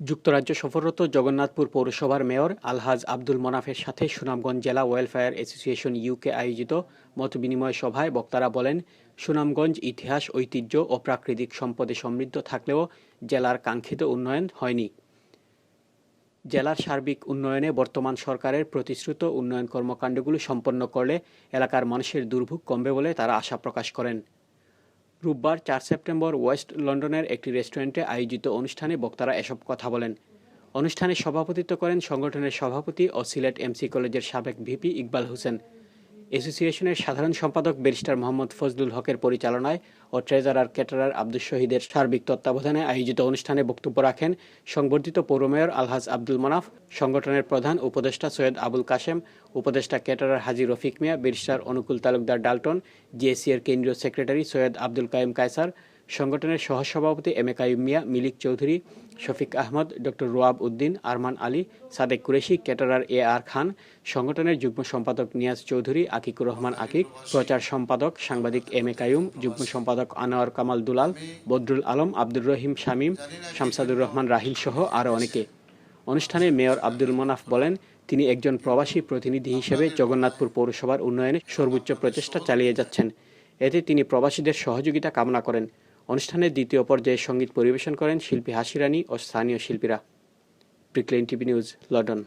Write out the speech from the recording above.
যুক্তরাজ্য সফররত জগন্নাথপুর পৌরসভার মেয়র আলহাজ আব্দুল মনাফের সাথে সুনামগঞ্জ জেলা ওয়েলফেয়ার অ্যাসোসিয়েশন ইউকে আয়োজিত মতবিনিময় সভায় বক্তারা বলেন, সুনামগঞ্জ ইতিহাস, ঐতিহ্য ও প্রাকৃতিক সম্পদে সমৃদ্ধ থাকলেও জেলার কাঙ্ক্ষিত উন্নয়ন হয়নি। জেলার সার্বিক উন্নয়নে বর্তমান সরকারের প্রতিশ্রুত উন্নয়ন কর্মকাণ্ডগুলো সম্পন্ন করলে এলাকার মানুষের দুর্ভোগ কমবে বলে তারা আশা প্রকাশ করেন। রোববার চার সেপ্টেম্বর ওয়েস্ট লন্ডনের একটি রেস্টুরেন্টে আয়োজিত অনুষ্ঠানে বক্তারা এসব কথা বলেন। অনুষ্ঠানে সভাপতিত্ব করেন সংগঠনের সভাপতি ও সিলেট এমসি কলেজের সাবেক ভিপি ইকবাল হোসেন। অ্যাসোসিয়েশনের সাধারণ সম্পাদক ব্যারিস্টার মোহাম্মদ ফজলুল হকের পরিচালনায় ও ট্রেজারার ক্যাটারার আব্দুল শহীদের সার্বিক তত্ত্বাবধানে আয়োজিত অনুষ্ঠানে বক্তব্য রাখেন সংবর্ধিত পৌর মেয়র আলহাজ আব্দুল মানাফ, সংগঠনের প্রধান উপদেষ্টা সৈয়দ আবুল কাশেম, উপদেষ্টা caterer Haji Rafiq Mia, barrister Anukul Talukdar Dalton GSC এর কেন্দ্রীয় সেক্রেটারি সৈয়দ আব্দুল কায়েম কায়সার, সংগঠনের সহসভাপতি M A Kaim Mia, Milik Chowdhury Shafiq Ahmed, doctor Roab Uddin, Arman Ali, Sadek Qureshi, caterer A R Khan, সংগঠনের যুগ্ম সম্পাদক নিয়াজ চৌধুরী, আকিকুর রহমান আকিক, প্রচার সম্পাদক সাংবাদিক এম এ কায়ুম, যুগ্ম সম্পাদক আনোয়ার কামাল দুলাল, বদরুল আলম, আব্দুর রহিম শামীম, শামসাদুর রহমান রাহিল সহ আরও অনেকে। অনুষ্ঠানে মেয়র আব্দুল মোনাফ বলেন, তিনি একজন প্রবাসী প্রতিনিধি হিসেবে জগন্নাথপুর পৌরসভার উন্নয়নে সর্বোচ্চ প্রচেষ্টা চালিয়ে যাচ্ছেন। এতে তিনি প্রবাসীদের সহযোগিতা কামনা করেন। অনুষ্ঠানে দ্বিতীয় পর্যায়ে সংগীত পরিবেশন করেন শিল্পী হাসিরানি ও স্থানীয় শিল্পীরা। Brick Lane TV news, London.